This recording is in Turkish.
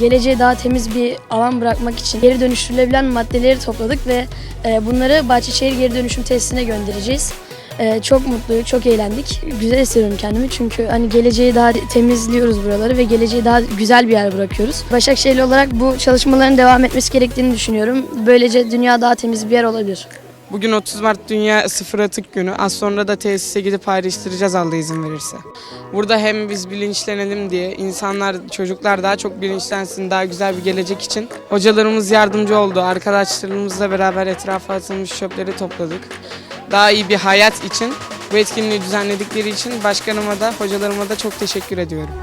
Geleceğe daha temiz bir alan bırakmak için geri dönüştürülebilen maddeleri topladık ve e, bunları Bahçeşehir Geri Dönüşüm Tesisine göndereceğiz. E, çok mutluyum, çok eğlendik. Güzel hissediyorum kendimi çünkü hani geleceği daha temizliyoruz buraları ve geleceği daha güzel bir yer bırakıyoruz. Başakşehirli olarak bu çalışmaların devam etmesi gerektiğini düşünüyorum. Böylece dünya daha temiz bir yer olabilir. Bugün 30 Mart Dünya Sıfır Atık Günü. Az sonra da tesise gidip ayrıştıracağız Allah izin verirse. Burada hem biz bilinçlenelim diye insanlar, çocuklar daha çok bilinçlensin, daha güzel bir gelecek için. Hocalarımız yardımcı oldu. Arkadaşlarımızla beraber etrafa atılmış çöpleri topladık. Daha iyi bir hayat için bu etkinliği düzenledikleri için başkanıma da hocalarıma da çok teşekkür ediyorum.